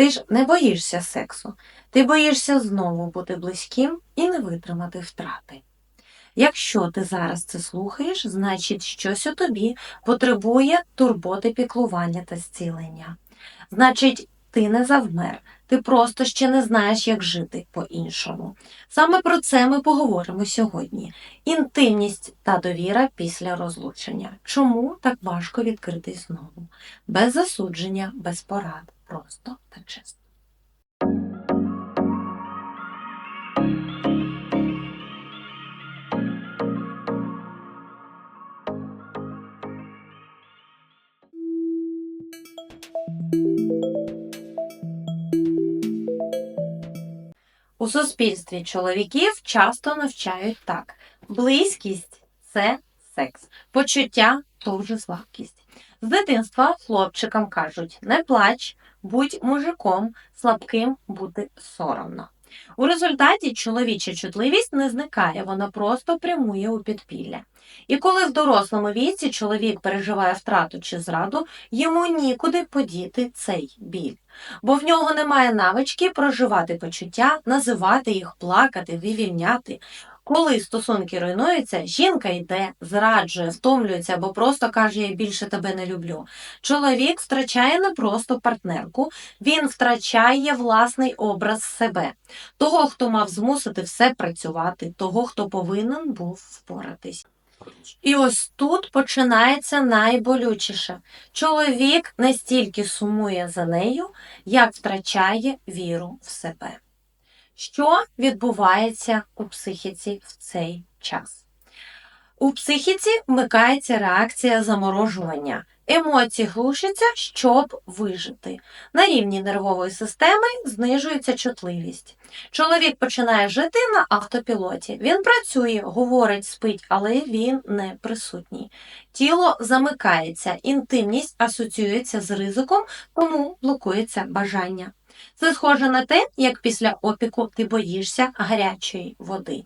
Ти ж не боїшся сексу, ти боїшся знову бути близьким і не витримати втрати. Якщо ти зараз це слухаєш, значить щось у тобі потребує турботи, піклування та зцілення. Значить, ти не завмер, ти просто ще не знаєш, як жити по-іншому. Саме про це ми поговоримо сьогодні. Інтимність та довіра після розлучення. Чому так важко відкритись знову? Без засудження, без порад, просто та чесно. У суспільстві чоловіків часто навчають так: близькість це секс, почуття то вже слабкість. З дитинства хлопчикам кажуть: не плач, будь мужиком, слабким бути соромно. У результаті чоловіча чутливість не зникає, вона просто прямує у підпілля. І коли в дорослому віці чоловік переживає втрату чи зраду, йому нікуди подіти цей біль бо в нього немає навички проживати почуття, називати їх, плакати, вивільняти. Коли стосунки руйнуються, жінка йде, зраджує, втомлюється або просто каже, я більше тебе не люблю. Чоловік втрачає не просто партнерку, він втрачає власний образ себе, того, хто мав змусити все працювати, того, хто повинен був впоратись. І ось тут починається найболючіше. Чоловік не стільки сумує за нею, як втрачає віру в себе. Що відбувається у психіці в цей час? У психіці вмикається реакція заморожування. Емоції глушаться, щоб вижити. На рівні нервової системи знижується чутливість. Чоловік починає жити на автопілоті. Він працює, говорить, спить, але він не присутній. Тіло замикається, інтимність асоціюється з ризиком, тому блокується бажання. Це схоже на те, як після опіку ти боїшся гарячої води.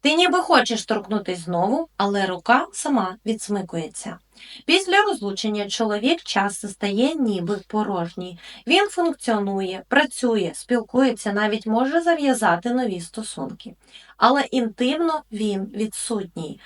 Ти ніби хочеш торкнутись знову, але рука сама відсмикується. Після розлучення чоловік часто стає ніби порожній. Він функціонує, працює, спілкується, навіть може зав'язати нові стосунки. Але інтимно він відсутній.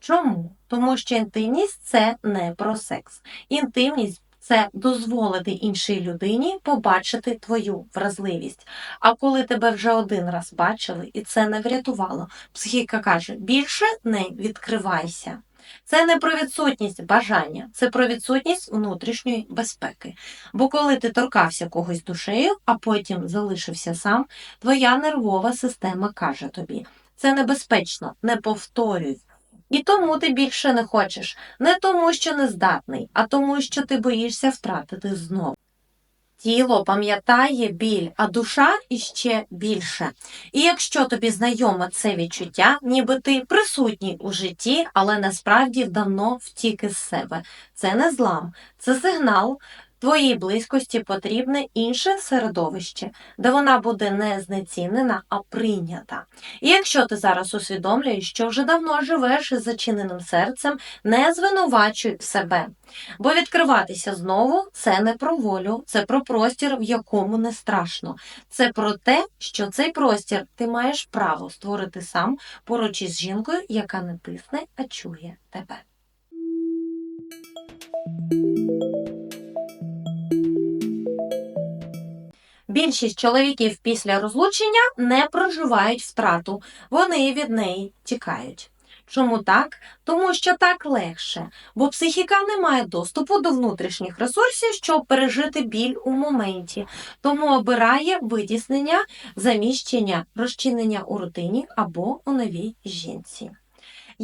Чому? Тому що інтимність це не про секс. Інтимність це дозволити іншій людині побачити твою вразливість. А коли тебе вже один раз бачили і це не врятувало, психіка каже: більше не відкривайся. Це не про відсутність бажання, це про відсутність внутрішньої безпеки. Бо коли ти торкався когось душею, а потім залишився сам, твоя нервова система каже тобі: це небезпечно, не повторюй. І тому ти більше не хочеш, не тому, що не здатний, а тому, що ти боїшся втратити знову. Тіло пам'ятає біль, а душа іще більше. І якщо тобі знайоме це відчуття, ніби ти присутній у житті, але насправді давно втік із себе. Це не злам, це сигнал. Твоїй близькості потрібне інше середовище, де вона буде не знецінена, а прийнята. І якщо ти зараз усвідомлюєш, що вже давно живеш із зачиненим серцем, не звинувачуй себе. Бо відкриватися знову це не про волю, це про простір, в якому не страшно. Це про те, що цей простір ти маєш право створити сам поруч із жінкою, яка не тисне, а чує тебе. Більшість чоловіків після розлучення не проживають втрату, вони від неї тікають. Чому так? Тому що так легше, бо психіка не має доступу до внутрішніх ресурсів, щоб пережити біль у моменті, тому обирає витіснення, заміщення, розчинення у рутині або у новій жінці.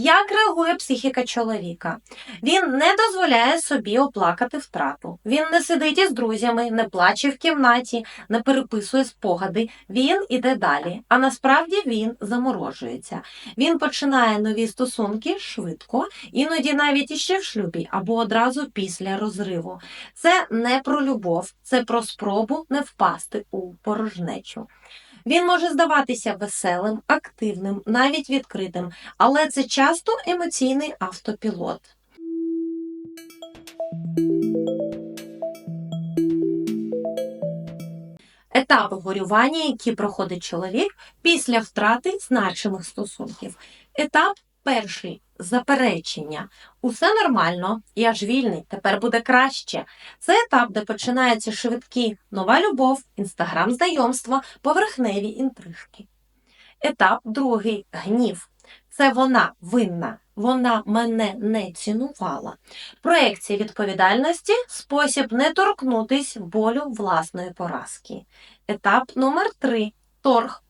Як реагує психіка чоловіка? Він не дозволяє собі оплакати втрату. Він не сидить із друзями, не плаче в кімнаті, не переписує спогади. Він іде далі. А насправді він заморожується. Він починає нові стосунки швидко, іноді навіть іще в шлюбі або одразу після розриву. Це не про любов, це про спробу не впасти у порожнечу. Він може здаватися веселим, активним, навіть відкритим, але це часто емоційний автопілот. Етапи горювання, які проходить чоловік після втрати значимих стосунків. Етап перший заперечення. Усе нормально, я ж вільний, тепер буде краще. Це етап, де починаються швидкі нова любов, інстаграм знайомства, поверхневі інтрижки. Етап другий гнів. Це вона винна, вона мене не цінувала. Проекція відповідальності спосіб не торкнутись болю власної поразки. Етап номер три торг.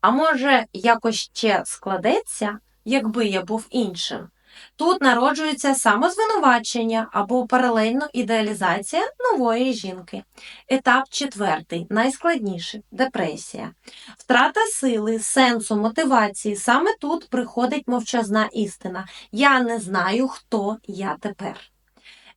А може, якось ще складеться, якби я був іншим. Тут народжується самозвинувачення або паралельно ідеалізація нової жінки. Етап четвертий, найскладніший депресія. Втрата сили, сенсу, мотивації. Саме тут приходить мовчазна істина. Я не знаю, хто я тепер.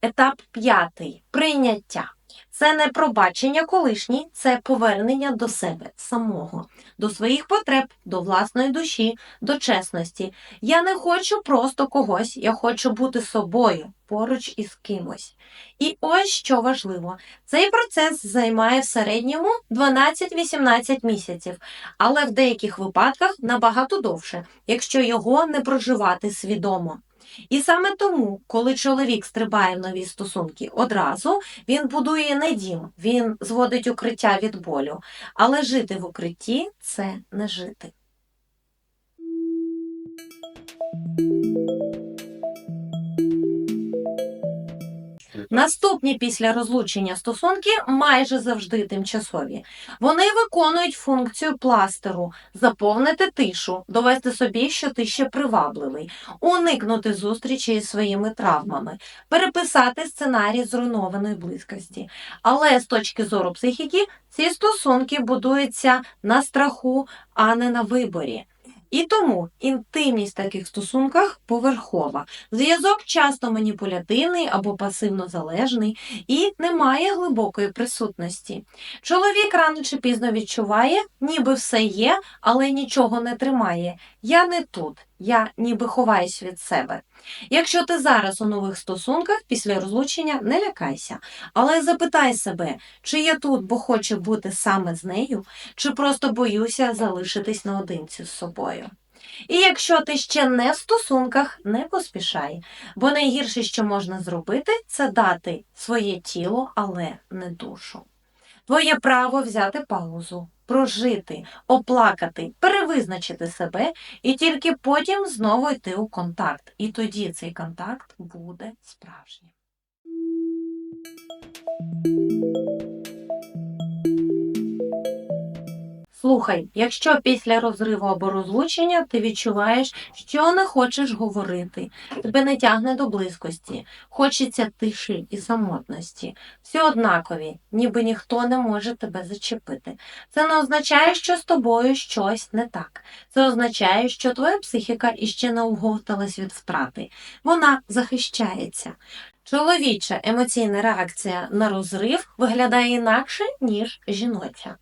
Етап п'ятий прийняття. Це не пробачення колишній, це повернення до себе самого, до своїх потреб, до власної душі, до чесності. Я не хочу просто когось, я хочу бути собою поруч із кимось. І ось що важливо: цей процес займає в середньому 12-18 місяців, але в деяких випадках набагато довше, якщо його не проживати свідомо. І саме тому, коли чоловік стрибає в нові стосунки одразу, він будує не дім, він зводить укриття від болю. Але жити в укритті це не жити. Наступні після розлучення стосунки майже завжди тимчасові. Вони виконують функцію пластеру, заповнити тишу, довести собі, що ти ще привабливий, уникнути зустрічі із своїми травмами, переписати сценарій зруйнованої близькості. Але з точки зору психіки, ці стосунки будуються на страху, а не на виборі. І тому інтимність в таких стосунках поверхова. Зв'язок часто маніпулятивний або пасивно залежний і не має глибокої присутності. Чоловік рано чи пізно відчуває, ніби все є, але нічого не тримає. Я не тут, я ніби ховаюсь від себе. Якщо ти зараз у нових стосунках після розлучення, не лякайся, але запитай себе, чи я тут, бо хочу бути саме з нею, чи просто боюся залишитись наодинці з собою. І якщо ти ще не в стосунках, не поспішай, бо найгірше, що можна зробити, це дати своє тіло, але не душу. Твоє право взяти паузу, прожити, оплакати, перевизначити себе і тільки потім знову йти у контакт. І тоді цей контакт буде справжнім. Слухай, якщо після розриву або розлучення ти відчуваєш, що не хочеш говорити, тебе не тягне до близькості, хочеться тиші і самотності, всі однакові, ніби ніхто не може тебе зачепити. Це не означає, що з тобою щось не так. Це означає, що твоя психіка іще не оговталась від втрати. Вона захищається. Чоловіча емоційна реакція на розрив виглядає інакше, ніж жіноча.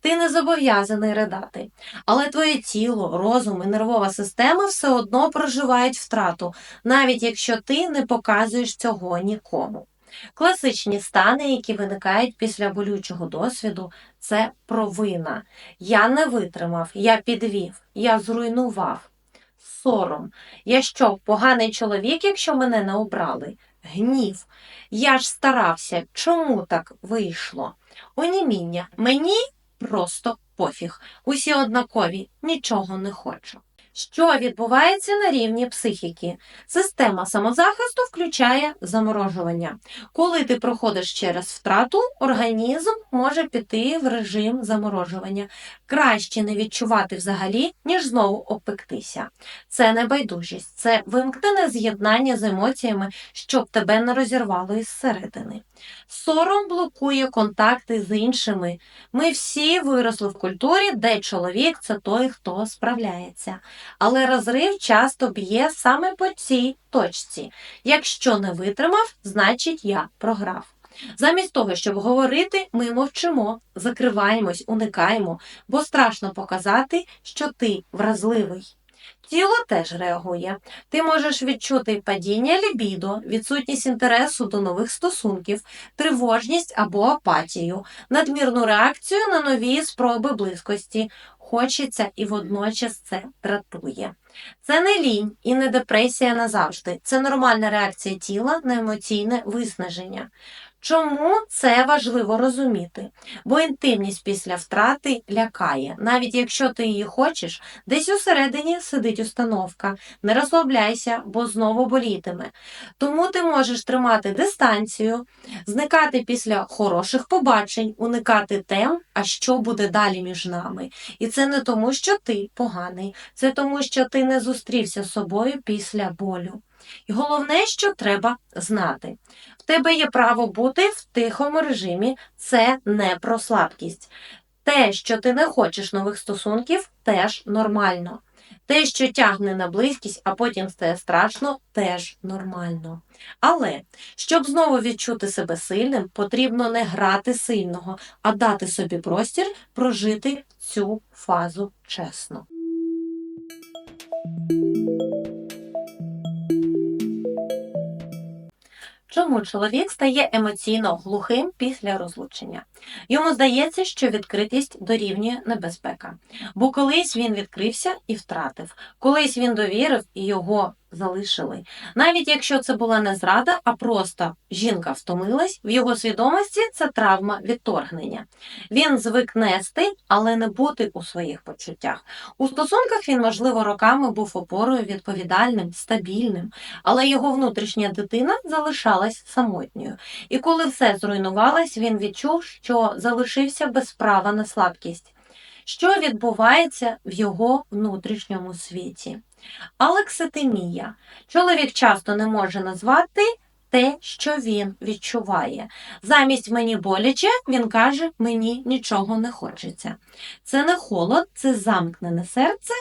Ти не зобов'язаний ридати, але твоє тіло, розум і нервова система все одно проживають втрату, навіть якщо ти не показуєш цього нікому. Класичні стани, які виникають після болючого досвіду, це провина. Я не витримав, я підвів, я зруйнував. Сором. Я що, поганий чоловік, якщо мене не обрали? Гнів. Я ж старався. Чому так вийшло? Оніміння. Мені просто пофіг. Усі однакові, нічого не хочу. Що відбувається на рівні психіки? Система самозахисту включає заморожування. Коли ти проходиш через втрату, організм може піти в режим заморожування. Краще не відчувати взагалі, ніж знову опектися. Це не байдужість, це вимкнене з'єднання з емоціями, щоб тебе не розірвало із середини. Сором блокує контакти з іншими. Ми всі виросли в культурі, де чоловік це той, хто справляється. Але розрив часто б'є саме по цій точці. Якщо не витримав, значить я програв. Замість того, щоб говорити, ми мовчимо, закриваємось, уникаємо, бо страшно показати, що ти вразливий. Тіло теж реагує. Ти можеш відчути падіння лібідо, відсутність інтересу до нових стосунків, тривожність або апатію, надмірну реакцію на нові спроби близькості. Хочеться і водночас це дратує. Це не лінь і не депресія назавжди. Це нормальна реакція тіла на емоційне виснаження. Чому це важливо розуміти? Бо інтимність після втрати лякає. Навіть якщо ти її хочеш, десь усередині сидить установка. Не розслабляйся, бо знову болітиме. Тому ти можеш тримати дистанцію, зникати після хороших побачень, уникати тем, а що буде далі між нами. І це не тому, що ти поганий, це тому, що ти не зустрівся з собою після болю. І головне, що треба знати. Тебе є право бути в тихому режимі, це не про слабкість. Те, що ти не хочеш нових стосунків, теж нормально. Те, що тягне на близькість, а потім стає страшно, теж нормально. Але щоб знову відчути себе сильним, потрібно не грати сильного, а дати собі простір прожити цю фазу чесно. Чому чоловік стає емоційно глухим після розлучення? Йому здається, що відкритість дорівнює небезпека, бо колись він відкрився і втратив, колись він довірив і його залишили. Навіть якщо це була не зрада, а просто жінка втомилась, в його свідомості це травма відторгнення. Він звик нести, але не бути у своїх почуттях. У стосунках він, можливо, роками був опорою відповідальним, стабільним, але його внутрішня дитина залишалась самотньою. І коли все зруйнувалось, він відчув, що залишився без права на слабкість. Що відбувається в його внутрішньому світі? Алекситимія. Чоловік часто не може назвати те, що він відчуває. Замість мені боляче, він каже, мені нічого не хочеться. Це не холод, це замкнене серце,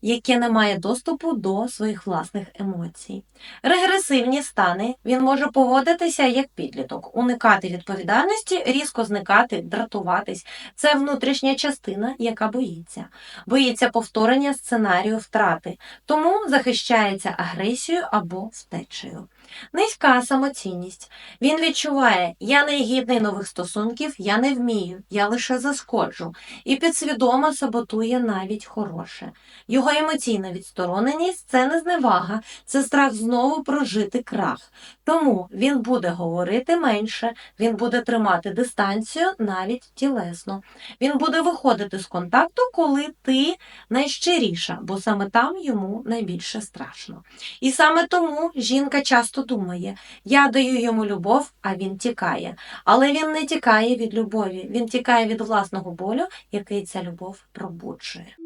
яке не має доступу до своїх власних емоцій. Регресивні стани він може поводитися як підліток, уникати відповідальності, різко зникати, дратуватись. Це внутрішня частина, яка боїться. Боїться повторення сценарію втрати, тому захищається агресією або втечею. Низька самоцінність. Він відчуває, я не гідний нових стосунків, я не вмію, я лише заскоджу, і підсвідомо саботує навіть хороше. Його емоційна відстороненість це не зневага, це страх знову прожити крах. Тому він буде говорити менше, він буде тримати дистанцію навіть тілесно. Він буде виходити з контакту, коли ти найщиріша, бо саме там йому найбільше страшно. І саме тому жінка часто думає: я даю йому любов, а він тікає. Але він не тікає від любові, він тікає від власного болю, який ця любов пробуджує.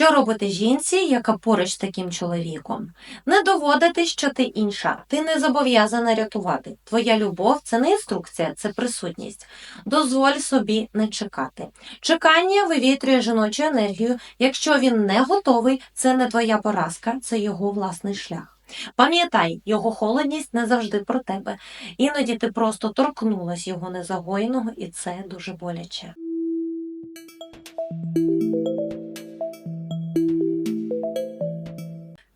Що робити жінці, яка поруч з таким чоловіком? Не доводити, що ти інша, ти не зобов'язана рятувати. Твоя любов це не інструкція, це присутність. Дозволь собі не чекати. Чекання вивітрює жіночу енергію. Якщо він не готовий, це не твоя поразка, це його власний шлях. Пам'ятай, його холодність не завжди про тебе. Іноді ти просто торкнулась його незагоєного, і це дуже боляче.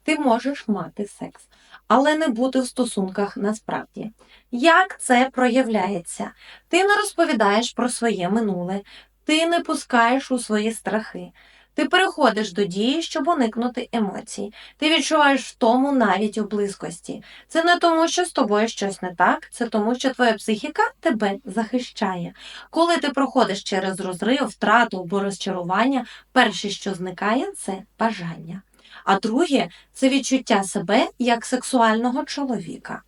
Ти можеш мати секс, але не бути в стосунках насправді. Як це проявляється? Ти не розповідаєш про своє минуле, ти не пускаєш у свої страхи. Ти переходиш до дії, щоб уникнути емоцій. Ти відчуваєш втому навіть у близькості. Це не тому, що з тобою щось не так, це тому, що твоя психіка тебе захищає. Коли ти проходиш через розрив, втрату або розчарування, перше, що зникає, це бажання. А друге це відчуття себе як сексуального чоловіка.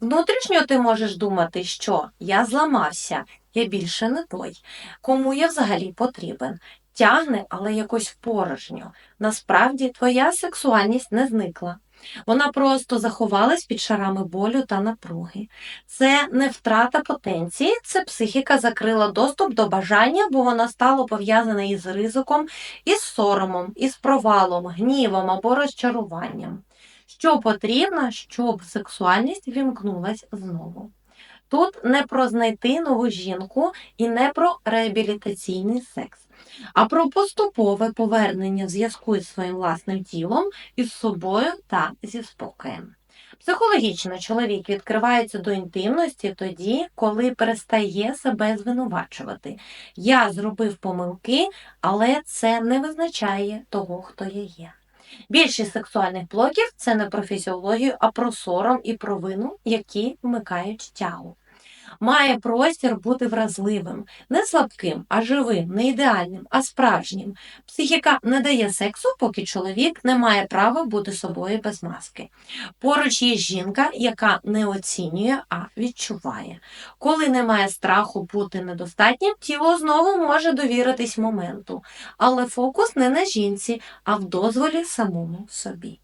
Внутрішньо ти можеш думати, що я зламався, я більше не той, кому я взагалі потрібен. Тягне, але якось порожньо. Насправді твоя сексуальність не зникла. Вона просто заховалась під шарами болю та напруги. Це не втрата потенції, це психіка закрила доступ до бажання, бо вона стала пов'язана із ризиком, із соромом, із провалом, гнівом або розчаруванням. Що потрібно, щоб сексуальність вімкнулась знову? Тут не про знайти нову жінку і не про реабілітаційний секс, а про поступове повернення зв'язку із своїм власним тілом, із собою та зі спокоєм. Психологічно чоловік відкривається до інтимності тоді, коли перестає себе звинувачувати. Я зробив помилки, але це не визначає того, хто я є. Більшість сексуальних блоків це не про фізіологію, а про сором і провину, які вмикають тягу. Має простір бути вразливим, не слабким, а живим, не ідеальним, а справжнім. Психіка не дає сексу, поки чоловік не має права бути собою без маски. Поруч є жінка, яка не оцінює, а відчуває. Коли немає страху бути недостатнім, тіло знову може довіритись моменту, але фокус не на жінці, а в дозволі самому собі.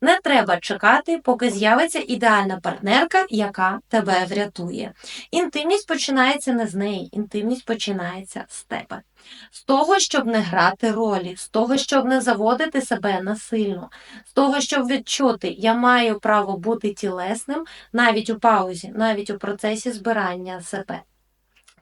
Не треба чекати, поки з'явиться ідеальна партнерка, яка тебе врятує. Інтимність починається не з неї, інтимність починається з тебе. З того, щоб не грати ролі, з того, щоб не заводити себе насильно, з того, щоб відчути, я маю право бути тілесним навіть у паузі, навіть у процесі збирання себе.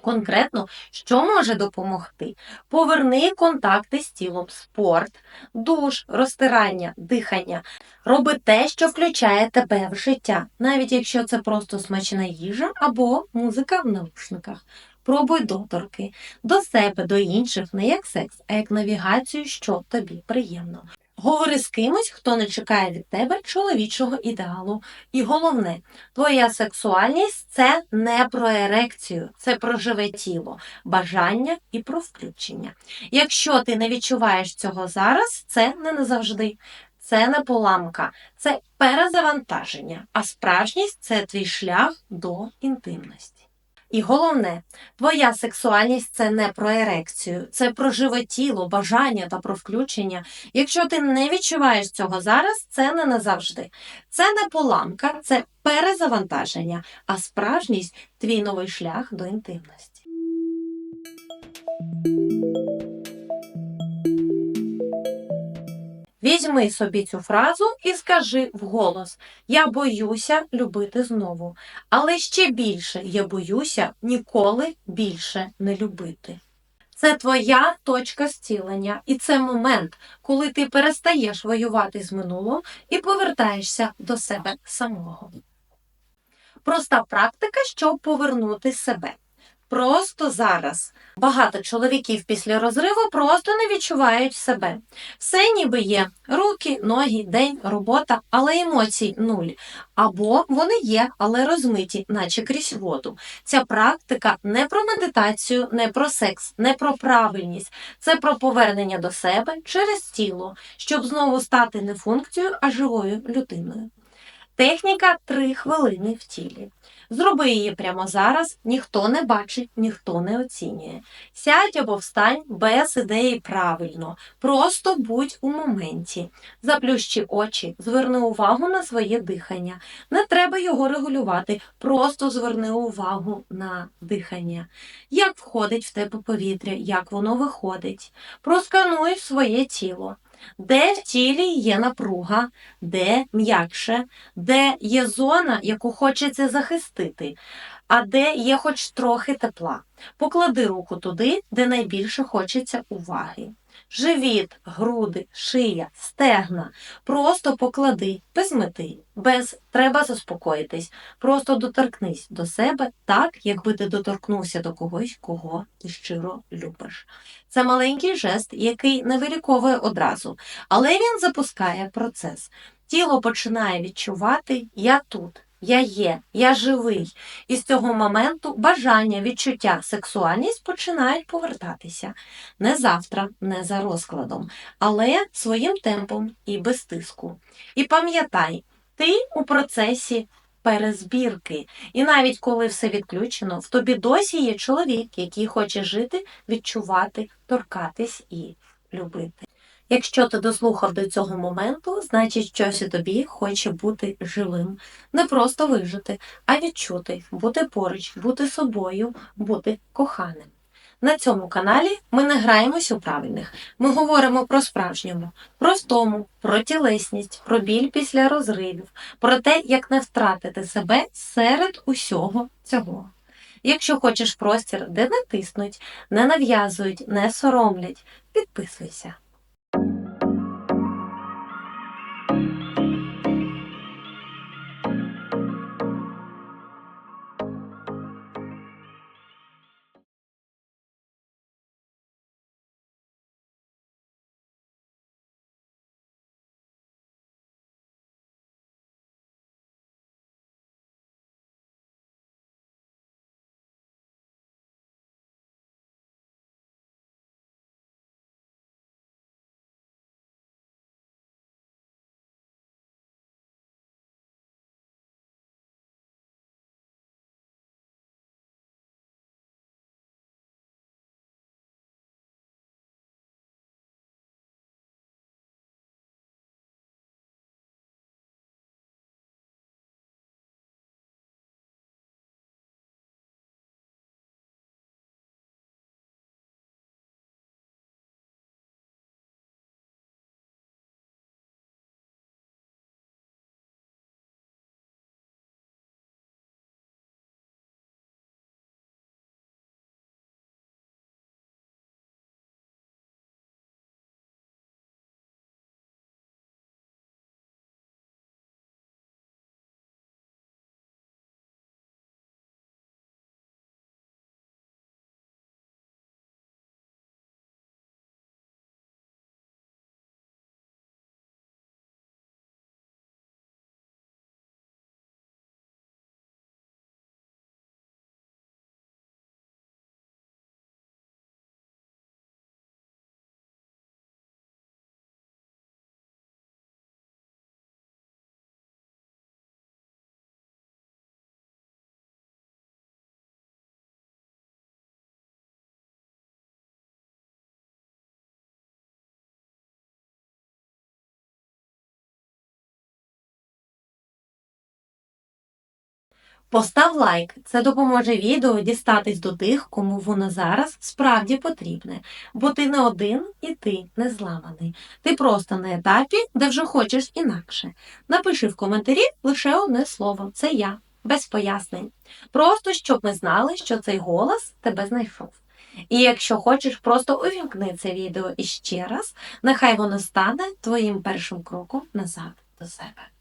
Конкретно, що може допомогти? Поверни контакти з тілом, спорт, душ, розтирання, дихання. Роби те, що включає тебе в життя, навіть якщо це просто смачна їжа або музика в наушниках. Пробуй доторки до себе, до інших, не як секс, а як навігацію, що тобі приємно. Говори з кимось, хто не чекає від тебе чоловічого ідеалу. І головне, твоя сексуальність це не про ерекцію, це про живе тіло, бажання і про включення. Якщо ти не відчуваєш цього зараз, це не назавжди. Це не поламка, це перезавантаження, а справжність це твій шлях до інтимності. І головне, твоя сексуальність це не про ерекцію, це про живе тіло, бажання та про включення. Якщо ти не відчуваєш цього зараз, це не назавжди. Це не поламка, це перезавантаження, а справжність твій новий шлях до інтимності. Візьми собі цю фразу і скажи вголос: Я боюся любити знову, але ще більше я боюся ніколи більше не любити. Це твоя точка зцілення, і це момент, коли ти перестаєш воювати з минулим і повертаєшся до себе самого. Проста практика, щоб повернути себе. Просто зараз. Багато чоловіків після розриву просто не відчувають себе. Все ніби є руки, ноги, день, робота, але емоцій нуль. Або вони є, але розмиті, наче крізь воду. Ця практика не про медитацію, не про секс, не про правильність. Це про повернення до себе через тіло, щоб знову стати не функцією, а живою людиною. Техніка 3 хвилини в тілі. Зроби її прямо зараз, ніхто не бачить, ніхто не оцінює. Сядь або встань без ідеї правильно, просто будь у моменті. Заплющи очі, зверни увагу на своє дихання. Не треба його регулювати, просто зверни увагу на дихання. Як входить в тебе повітря, як воно виходить. Проскануй своє тіло. Де в тілі є напруга, де м'якше, де є зона, яку хочеться захистити, а де є хоч трохи тепла. Поклади руку туди, де найбільше хочеться уваги. Живіт, груди, шия, стегна. Просто поклади, без мети, без треба заспокоїтись. Просто доторкнись до себе так, якби ти доторкнувся до когось, кого ти щиро любиш. Це маленький жест, який не виліковує одразу, але він запускає процес. Тіло починає відчувати я тут. Я є, я живий, і з цього моменту бажання, відчуття, сексуальність починають повертатися не завтра, не за розкладом, але своїм темпом і без тиску. І пам'ятай, ти у процесі перезбірки, і навіть коли все відключено, в тобі досі є чоловік, який хоче жити, відчувати, торкатись і любити. Якщо ти дослухав до цього моменту, значить щось у тобі хоче бути живим, не просто вижити, а відчути, бути поруч, бути собою, бути коханим. На цьому каналі ми не граємось у правильних. Ми говоримо про справжньому, простому, про тілесність, про біль після розривів, про те, як не втратити себе серед усього цього. Якщо хочеш простір, де не тиснуть, не нав'язують, не соромлять, підписуйся. Постав лайк, це допоможе відео дістатись до тих, кому воно зараз справді потрібне. Бо ти не один і ти не зламаний. Ти просто на етапі, де вже хочеш інакше. Напиши в коментарі лише одне слово це я, без пояснень. Просто щоб ми знали, що цей голос тебе знайшов. І якщо хочеш, просто увімкни це відео іще раз, нехай воно стане твоїм першим кроком назад до себе.